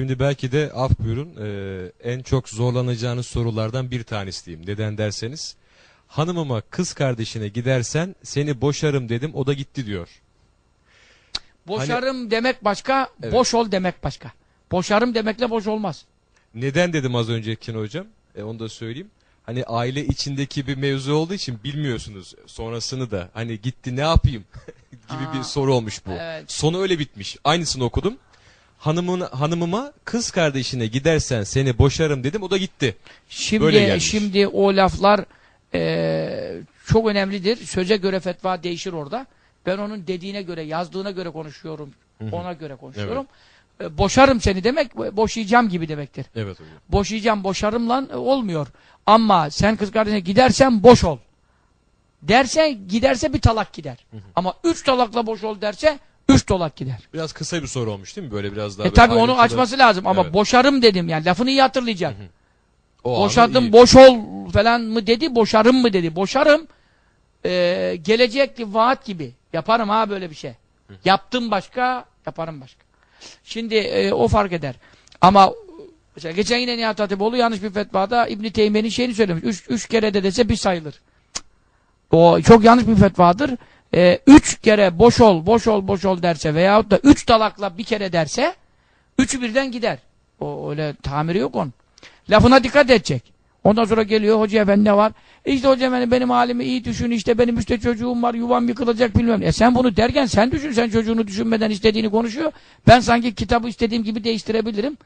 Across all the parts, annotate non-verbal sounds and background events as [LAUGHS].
Şimdi belki de af buyurun e, en çok zorlanacağınız sorulardan bir tanesi diyeyim. Neden derseniz hanımıma kız kardeşine gidersen seni boşarım dedim o da gitti diyor. Boşarım demek başka, Evet. boş ol demek başka. Boşarım demekle boş olmaz. Neden dedim az önceki hocam? E, onu da söyleyeyim. Hani aile içindeki bir mevzu olduğu için bilmiyorsunuz sonrasını da. Hani gitti ne yapayım [LAUGHS] gibi bir Aa, soru olmuş bu. evet. Sonu öyle bitmiş. Aynısını okudum. Hanımın, hanımıma kız kardeşine gidersen seni boşarım dedim o da gitti. Böyle Şimdi gelmiş. şimdi o laflar eee, çok önemlidir. Söze göre fetva değişir orada. Ben onun dediğine göre, yazdığına göre konuşuyorum. Ona göre konuşuyorum. E, boşarım seni demek, boşayacağım gibi demektir. Evet hocam. Boşayacağım, boşarımla e, olmuyor. Ama sen kız kardeşine gidersen boş ol. Dersen giderse bir talak gider. Ama üç talakla boş ol derse üç talak gider. Biraz kısa bir soru olmuş değil mi? Böyle biraz daha. E tabi onu açması lazım ama Evet. boşarım dedim yani lafını iyi hatırlayacak. O anı Boşadım boş ol falan mı dedi boşarım mı dedi. Boşarım e, gelecekli vaat gibi. Yaparım ha böyle bir şey. Yaptım başka yaparım başka. Şimdi e, o fark eder. Ama mesela geçen yine Nihat Hatipoğlu yanlış bir fetvada İbn-i Teymiye'nin şeyini söylemiş. Üç, üç kere de dese bir sayılır. O çok yanlış bir fetvadır. E, üç kere boş ol, boş ol, boş ol derse veyahut da üç talakla bir kere derse üçü birden gider. O öyle tamiri yok onun. Lafına dikkat edecek. Ondan sonra geliyor hoca efendi ne var? İşte hoca efendi benim halimi iyi düşün işte benim işte çocuğum var yuvam yıkılacak bilmem. E sen bunu derken sen düşün sen çocuğunu düşünmeden istediğini konuşuyor. Ben sanki kitabı istediğim gibi değiştirebilirim.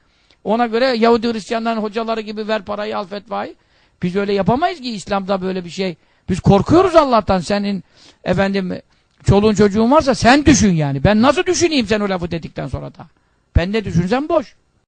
Ona göre Yahudi Hristiyanların hocaları gibi ver parayı al fetvayı. Biz öyle yapamayız ki İslam'da böyle bir şey. Biz korkuyoruz Allah'tan senin efendim çoluğun çocuğun varsa sen düşün yani. Ben nasıl düşüneyim sen o lafı dedikten sonra da. Ben ne düşünsem boş.